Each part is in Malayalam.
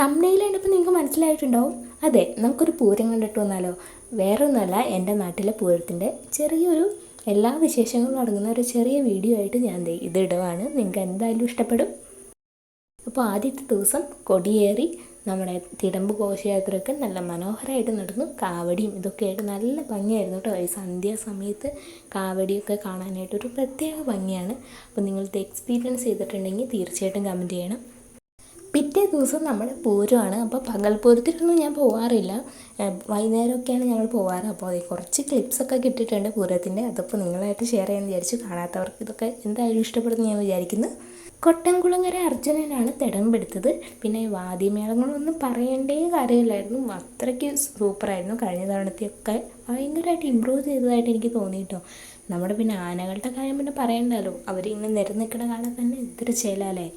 തമ്മനയിൽ കണ്ടപ്പോൾ നിങ്ങൾക്ക് മനസ്സിലായിട്ടുണ്ടാവും? അതെ നമുക്കൊരു പൂരം കണ്ടിട്ട് വന്നാലോ? വേറെ ഒന്നുമല്ല എന്റെ നാട്ടിലെ പൂരത്തിന്റെ ചെറിയൊരു എല്ലാ വിശേഷങ്ങളും അടങ്ങുന്ന ഒരു ചെറിയ വീഡിയോ ആയിട്ട് ഞാൻ ഇത് ഇടവാണ് നിങ്ങൾക്ക് എന്തായാലും ഇഷ്ടപ്പെടും. അപ്പോൾ ആദ്യത്തെ ദിവസം കൊടിയേറി നമ്മുടെ തിടമ്പ് ഘോഷയാത്രയൊക്കെ നല്ല മനോഹരമായിട്ട് നടന്നു. കാവടിയും ഇതൊക്കെ ആയിട്ട് നല്ല ഭംഗിയായിരുന്നു കേട്ടോ. ഈ സന്ധ്യാസമയത്ത് കാവടിയൊക്കെ കാണാനായിട്ട് ഒരു പ്രത്യേക ഭംഗിയാണ്. അപ്പോൾ നിങ്ങളിത് എക്സ്പീരിയൻസ് ചെയ്തിട്ടുണ്ടെങ്കിൽ തീർച്ചയായിട്ടും കമന്റ് ചെയ്യണം. പിറ്റേ ദിവസം നമ്മൾ പൂരമാണ് അപ്പോൾ പകൽ പൂരത്തിനൊന്നും ഞാൻ പോകാറില്ല വൈകുന്നേരമൊക്കെയാണ് ഞങ്ങൾ പോകാറ് അപ്പോൾ അതേ കുറച്ച് ക്ലിപ്സൊക്കെ കിട്ടിയിട്ടുണ്ട് പൂരത്തിന്റെ അതപ്പോൾ നിങ്ങളായിട്ട് ഷെയർ ചെയ്യാൻ വിചാരിച്ചു. കാണാത്തവർക്ക് ഇതൊക്കെ എന്തായാലും ഇഷ്ടപ്പെടുന്നു ഞാൻ വിചാരിക്കുന്നു. കൊട്ടംകുളങ്ങര അർജുനനാണ് തിടമ്പെടുത്തത് പിന്നെ വാദ്യമേളങ്ങളൊന്നും പറയേണ്ടേ കാര്യമില്ലായിരുന്നു. അത്രയ്ക്ക് സൂപ്പറായിരുന്നു. കഴിഞ്ഞ തവണത്തെയൊക്കെ ഭയങ്കരമായിട്ട് ഇമ്പ്രൂവ് ചെയ്തതായിട്ട് എനിക്ക് തോന്നിയിട്ടോ. നമ്മുടെ പിന്നെ ആനകളുടെ കാര്യം പിന്നെ പറയണ്ടല്ലോ. അവരിങ്ങനെ നിരന്നിക്കണ കാണാൻ തന്നെ എന്തൊരു ചേലല്ലേ.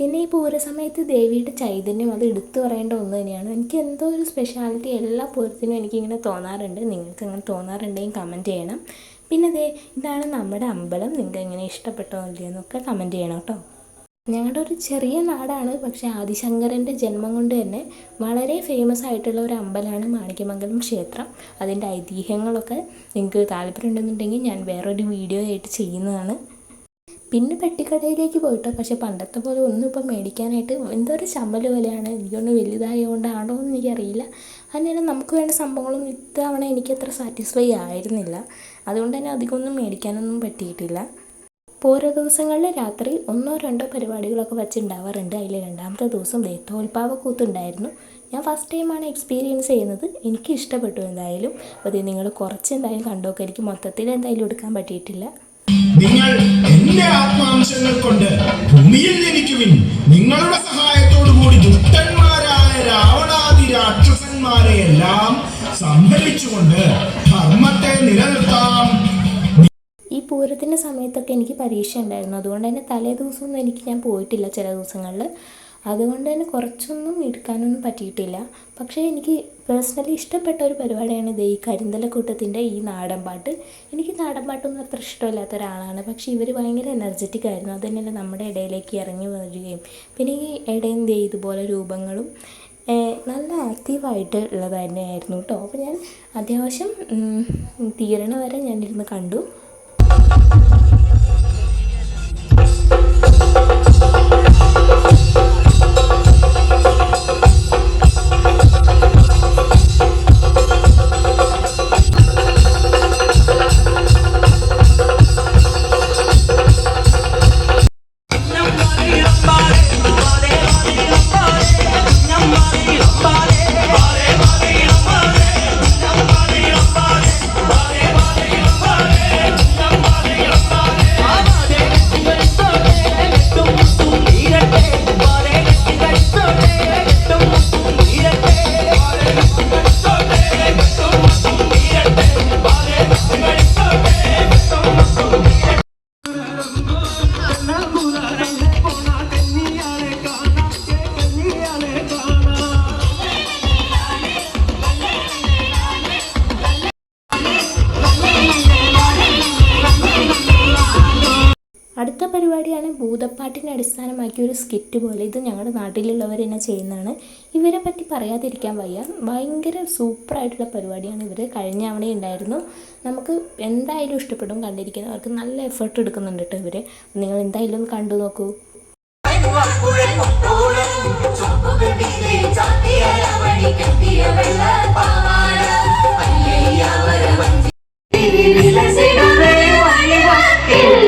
പിന്നെ ഈ പൂരസമയത്ത് ദേവിയുടെ ചൈതന്യം അത് എടുത്തു പറയേണ്ട ഒന്ന് തന്നെയാണ്. എനിക്ക് എന്തോ ഒരു സ്പെഷ്യാലിറ്റി എല്ലാ പൂരത്തിനും എനിക്കിങ്ങനെ തോന്നാറുണ്ട്. നിങ്ങൾക്ക് അങ്ങനെ തോന്നാറുണ്ടെങ്കിൽ കമന്റ് ചെയ്യണം. പിന്നെ ദേ ഇതാണ് നമ്മുടെ അമ്പലം. നിങ്ങൾക്ക് എങ്ങനെ ഇഷ്ടപ്പെട്ടോ ഇല്ലയെന്നൊക്കെ കമന്റ് ചെയ്യണം കേട്ടോ. ഞങ്ങളുടെ ഒരു ചെറിയ നാടാണ്. പക്ഷേ ആദിശങ്കരന്റെ ജന്മം കൊണ്ട് തന്നെ വളരെ ഫേമസ് ആയിട്ടുള്ള ഒരു അമ്പലമാണ് മാണിക്യമംഗലം ക്ഷേത്രം. അതിന്റെ ഐതിഹ്യങ്ങളൊക്കെ നിങ്ങൾക്ക് താല്പര്യമുണ്ടെന്നുണ്ടെങ്കിൽ ഞാൻ വേറൊരു വീഡിയോ ആയിട്ട് ചെയ്യുന്നതാണ്. പിന്നെ പെട്ടിക്കടയിലേക്ക് പോയിട്ടോ പക്ഷെ പണ്ടത്തെ പോലെ ഒന്നും ഇപ്പം മേടിക്കാനായിട്ട് എന്തോ ഒരു ചമ്മൽ പോലെയാണ്. എനിക്കൊന്ന് വലുതായതുകൊണ്ടാണോ എന്ന് എനിക്കറിയില്ല. അന്നേരം നമുക്ക് വേണ്ട സംഭവങ്ങളൊന്നും ഇത്തവണ എനിക്ക് അത്ര സാറ്റിസ്ഫൈ ആയിരുന്നില്ല. അതുകൊണ്ട് തന്നെ അധികമൊന്നും മേടിക്കാനൊന്നും പറ്റിയിട്ടില്ല. ഓരോ ദിവസങ്ങളിൽ രാത്രി ഒന്നോ രണ്ടോ പരിപാടികളൊക്കെ വെച്ചുണ്ടാവാറുണ്ട്. അതിൽ രണ്ടാമത്തെ ദിവസം ദേ തോൽപ്പാവ കൂത്തുണ്ടായിരുന്നു. ഞാൻ ഫസ്റ്റ് ടൈമാണ് എക്സ്പീരിയൻസ് ചെയ്യുന്നത്. എനിക്ക് ഇഷ്ടപ്പെട്ടു എന്തായാലും. അത് നിങ്ങൾ കുറച്ച് എന്തായാലും കണ്ടോക്കെ. എനിക്ക് മൊത്തത്തിൽ എന്തായാലും എടുക്കാൻ പറ്റിയിട്ടില്ല. നിങ്ങൾ എന്റെ ആത്മാംശങ്ങൾ കൊണ്ട് ഭൂമിയിൽ ജനിക്കുവിൻ. നിങ്ങളുടെ സഹായത്തോടു കൂടി ദുഷ്ടന്മാരായ രാവണാദി രാക്ഷസന്മാരെ എല്ലാം സംഭരിച്ചുകൊണ്ട് ധർമ്മത്തെ നിലനിർത്താം. ഈ പൂരത്തിന്റെ സമയത്തൊക്കെ എനിക്ക് പരീക്ഷ ഉണ്ടായിരുന്നു. അതുകൊണ്ട് തന്നെ തലേ ദിവസമൊന്നും എനിക്ക് ഞാൻ പോയിട്ടില്ല ചില ദിവസങ്ങളിൽ. അതുകൊണ്ട് തന്നെ കുറച്ചൊന്നും എടുക്കാനൊന്നും പറ്റിയിട്ടില്ല. പക്ഷേ എനിക്ക് പേഴ്സണലി ഇഷ്ടപ്പെട്ട ഒരു പരിപാടിയാണ് ഇത് ഈ കരിന്തലക്കൂട്ടത്തിന്റെ ഈ നാടൻ പാട്ട്. എനിക്ക് നാടൻ പാട്ടൊന്നും അത്ര ഇഷ്ടമില്ലാത്ത ഒരാളാണ് പക്ഷേ ഇവർ ഭയങ്കര എനർജറ്റിക് ആയിരുന്നു. അത് തന്നെയല്ല നമ്മുടെ ഇടയിലേക്ക് ഇറങ്ങി വരികയും. പിന്നെ ഈ ഇടയും ദേ ഇതുപോലെ രൂപങ്ങളും നല്ല ആക്റ്റീവായിട്ട് ഉള്ളത് തന്നെയായിരുന്നു കേട്ടോ. അപ്പോൾ ഞാൻ അത്യാവശ്യം തീരണ വരെ ഞാനിരുന്ന് കണ്ടു. പരിപാടിയാണ് ഭൂതപ്പാട്ടിനെ അടിസ്ഥാനമാക്കിയ ഒരു സ്കിറ്റ് പോലെ. ഇത് ഞങ്ങളുടെ നാട്ടിലുള്ളവർ തന്നെ ചെയ്യുന്നതാണ്. ഇവരെ പറ്റി പറയാതിരിക്കാൻ വയ്യ. ഭയങ്കര സൂപ്പറായിട്ടുള്ള പരിപാടിയാണ് ഇവർ കഴിഞ്ഞ തവണ ഉണ്ടായിരുന്നു. നമുക്ക് എന്തായാലും ഇഷ്ടപ്പെടും കണ്ടിരിക്കുന്നവർക്ക് നല്ല എഫേർട്ട് എടുക്കുന്നുണ്ട് കേട്ടോ ഇവർ നിങ്ങൾ എന്തായാലും ഒന്ന് കണ്ടു നോക്കൂ.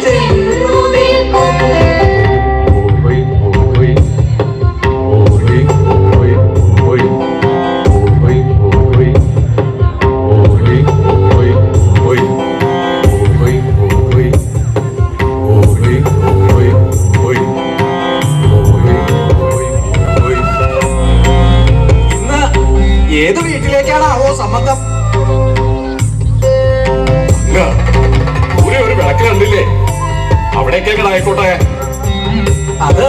Oi, ഇടയ്ക്കേക്കടായിക്കോട്ടെ അത്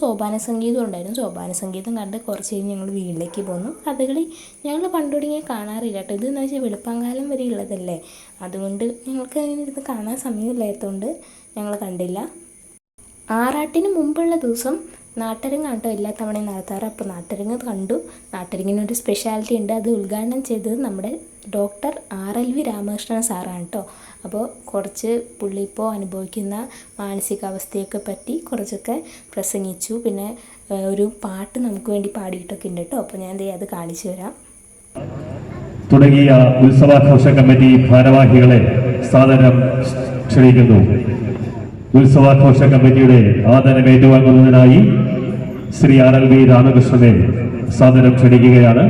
സോപാന സംഗീതം ഉണ്ടായിരുന്നു. സോപാന സംഗീതം കണ്ട് കുറച്ച് കഴിഞ്ഞ് ഞങ്ങൾ വീട്ടിലേക്ക് പോന്നു. കഥകളി ഞങ്ങൾ പണ്ട് തുടങ്ങിയ കാണാറില്ല കേട്ടോ. ഇതെന്ന് വെച്ചാൽ വെളുപ്പാങ്കാലം വരെ ഉള്ളതല്ലേ? അതുകൊണ്ട് ഞങ്ങൾക്ക് അങ്ങനെ ഇരുന്ന് കാണാൻ സമയമില്ലാത്തതുകൊണ്ട് ഞങ്ങൾ കണ്ടില്ല. ആറാട്ടിന് മുമ്പുള്ള ദിവസം നാട്ടരങ്ങ് കേട്ടോ എല്ലാ തവണയും നടത്താറ്. അപ്പോൾ നാട്ടരങ്ങ് കണ്ടു. നാട്ടരങ്ങിനൊരു സ്പെഷ്യാലിറ്റി ഉണ്ട്. അത് ഉദ്ഘാടനം ചെയ്തത് നമ്മുടെ doctor R L V Ramakrishnan സാറാണ് കേട്ടോ അപ്പോൾ കുറച്ച് പുള്ളി ഇപ്പോൾ അനുഭവിക്കുന്ന മാനസികാവസ്ഥയൊക്കെ പറ്റി കുറച്ചൊക്കെ പ്രസംഗിച്ചു. പിന്നെ ഒരു പാട്ട് നമുക്ക് വേണ്ടി പാടിയിട്ടൊക്കെ ഉണ്ട് കേട്ടോ അപ്പോൾ ഞാൻ ദേ അത് കാണിച്ചു തരാം. തുടങ്ങിയ ഉത്സവാഘോഷ കമ്മിറ്റി ഭാരവാഹികളെ സാദരം ക്ഷണിക്കുന്നു. ഉത്സവാഘോഷ കമ്മിറ്റിയുടെ ആദരം ഏറ്റുവാങ്ങുന്നതിനായി ശ്രീ ആർ എൽ വി രാമകൃഷ്ണനെ സാദരം ക്ഷണിക്കുകയാണ്.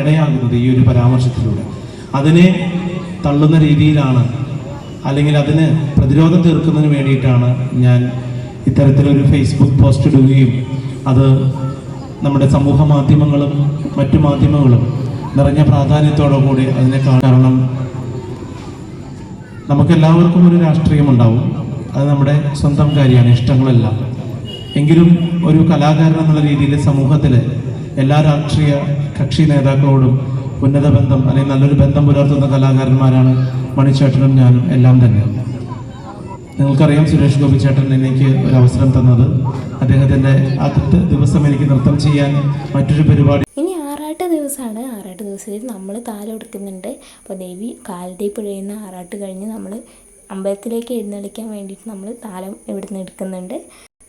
ഇടയാകുന്നത് ഈ ഒരു പരാമർശത്തിലൂടെ. അതിനെ തള്ളുന്ന രീതിയിലാണ് അല്ലെങ്കിൽ അതിന് പ്രതിരോധം തീർക്കുന്നതിന് വേണ്ടിയിട്ടാണ് ഞാൻ ഇത്തരത്തിലൊരു ഫേസ്ബുക്ക് പോസ്റ്റ് ഇടുകയും അത് നമ്മുടെ സമൂഹ മാധ്യമങ്ങളും മറ്റു മാധ്യമങ്ങളും നിറഞ്ഞ പ്രാധാന്യത്തോടു കൂടി അതിനെ കാരണം നമുക്കെല്ലാവർക്കും ഒരു രാഷ്ട്രീയമുണ്ടാവും. അത് നമ്മുടെ സ്വന്തം കാര്യമാണ് ഇഷ്ടങ്ങളെല്ലാം. എങ്കിലും ഒരു കലാകാരൻ എന്നുള്ള രീതിയിൽ സമൂഹത്തിൽ എല്ലാ രാഷ്ട്രീയ കക്ഷി നേതാക്കളോടും ഉന്നത ബന്ധം അല്ലെങ്കിൽ നല്ലൊരു ബന്ധം പുലർത്തുന്ന കലാകാരന്മാരാണ് മണിച്ചേട്ടനും ഞാനും എല്ലാം തന്നെ. നിങ്ങൾക്കറിയാം സുരേഷ് ഗോപി ചേട്ടൻ എനിക്ക് ഒരു അവസരം തന്നത്. അദ്ദേഹത്തിന്റെ ആദ്യത്തെ ദിവസം എനിക്ക് നൃത്തം ചെയ്യാൻ മറ്റൊരു പരിപാടി ദിവസമാണ് ആറാട്ട് ദിവസത്തിൽ നമ്മൾ താലം എടുക്കുന്നുണ്ട് അപ്പോൾ ദേവി കാലടി പിഴയുന്ന ആറാട്ട് കഴിഞ്ഞ് നമ്മൾ അമ്പലത്തിലേക്ക് എഴുന്നള്ളിക്കാൻ വേണ്ടിയിട്ട് നമ്മൾ താലം ഇവിടുന്ന് എടുക്കുന്നുണ്ട്.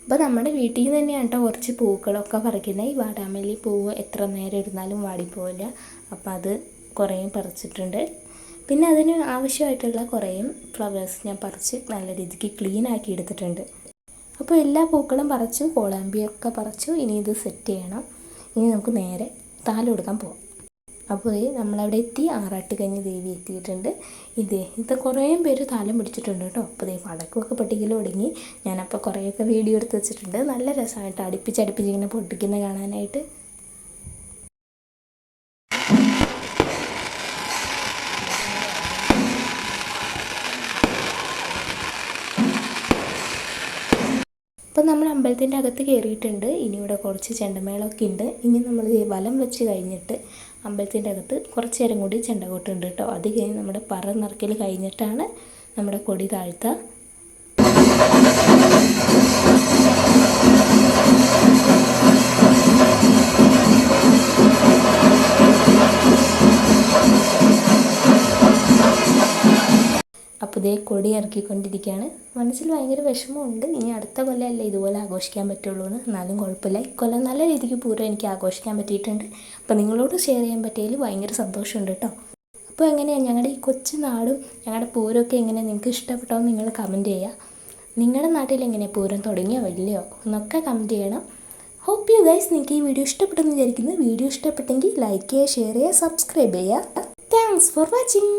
അപ്പോൾ നമ്മുടെ വീട്ടിൽ നിന്ന് തന്നെയാണ് കേട്ടോ കുറച്ച് പൂക്കളൊക്കെ പറിക്കുന്നത്. ഈ വാടാമല്ലി പൂവ് എത്ര നേരം ഇരുന്നാലും വാടിപ്പോവില്ല. അപ്പോൾ അത് കുറേ പറിച്ചിട്ടുണ്ട്. പിന്നെ അതിന് ആവശ്യമായിട്ടുള്ള കുറേ ഫ്ലവേഴ്സ് ഞാൻ പറിച്ച് നല്ല രീതിക്ക് ക്ലീൻ ആക്കി എടുത്തിട്ടുണ്ട്. അപ്പോൾ എല്ലാ പൂക്കളും പറിച്ചു കോളാമ്പിയൊക്കെ പറിച്ചു. ഇനി ഇത് സെറ്റ് ചെയ്യണം. ഇനി നമുക്ക് നേരെ താലം കൊടുക്കാൻ പോവാം. അപ്പോൾ നമ്മളവിടെ എത്തി. ആറാട്ട് കഴിഞ്ഞ് ദേവി എത്തിയിട്ടുണ്ട്. ഇതേ ഇത് കുറേ പേര് താലം പിടിച്ചിട്ടുണ്ട് കേട്ടോ. അപ്പോൾ ദേ വടക്കുമൊക്കെ പൊട്ടിക്കൽ ഒടുങ്ങി. ഞാനപ്പോൾ കുറേയൊക്കെ വീഡിയോ എടുത്ത് വെച്ചിട്ടുണ്ട്. നല്ല രസമായിട്ട് അടുപ്പിച്ച് അടുപ്പിച്ച് ഇങ്ങനെ കാണാനായിട്ട്. നമ്മൾ അമ്പലത്തിന്റെ അകത്ത് കയറിയിട്ടുണ്ട്. ഇനി ഇവിടെ കുറച്ച് ചെണ്ടമേളമൊക്കെ ഉണ്ട്. ഇനി നമ്മൾ വലം വെച്ച് കഴിഞ്ഞിട്ട് അമ്പലത്തിന്റെ അകത്ത് കുറച്ച് നേരം കൂടി ചെണ്ട കൊട്ടുണ്ട് കേട്ടോ. അത് കഴിഞ്ഞ് നമ്മുടെ പറ നിറക്കൽ കഴിഞ്ഞിട്ടാണ് നമ്മുടെ കൊടി താഴ്ത്തുക ഇതേ കൊടി ഇറക്കിക്കൊണ്ടിരിക്കുകയാണ്. മനസ്സിൽ ഭയങ്കര വിഷമമുണ്ട്. ഇനി അടുത്ത കൊല്ലമല്ലേ ഇതുപോലെ ആഘോഷിക്കാൻ പറ്റുള്ളൂ എന്ന്. എന്നാലും കുഴപ്പമില്ല. ഇക്കൊല്ലം നല്ല രീതിക്ക് പൂർവം എനിക്ക് ആഘോഷിക്കാൻ പറ്റിയിട്ടുണ്ട്. അപ്പോൾ നിങ്ങളോട് ഷെയർ ചെയ്യാൻ പറ്റിയതിൽ ഭയങ്കര സന്തോഷമുണ്ട് കേട്ടോ. അപ്പോൾ എങ്ങനെയാണ് ഞങ്ങളുടെ ഈ കൊച്ചു നാടും ഞങ്ങളുടെ പൂരമൊക്കെ എങ്ങനെ നിങ്ങൾക്ക് ഇഷ്ടപ്പെട്ടോ നിങ്ങൾ കമന്റ് ചെയ്യുക നിങ്ങളുടെ നാട്ടിൽ എങ്ങനെയാണ് പൂരം തുടങ്ങിയോ ഇല്ലയോ എന്നൊക്കെ കമന്റ് ചെയ്യണം. ഹോപ്പ് യു ഗൈസ് നിങ്ങൾക്ക് ഈ വീഡിയോ ഇഷ്ടപ്പെട്ടെന്ന് വിചാരിക്കുന്നു. വീഡിയോ ഇഷ്ടപ്പെട്ടെങ്കിൽ ലൈക്ക് ചെയ്യുക ഷെയർ ചെയ്യുക സബ്സ്ക്രൈബ് ചെയ്യുക. Thanks for watching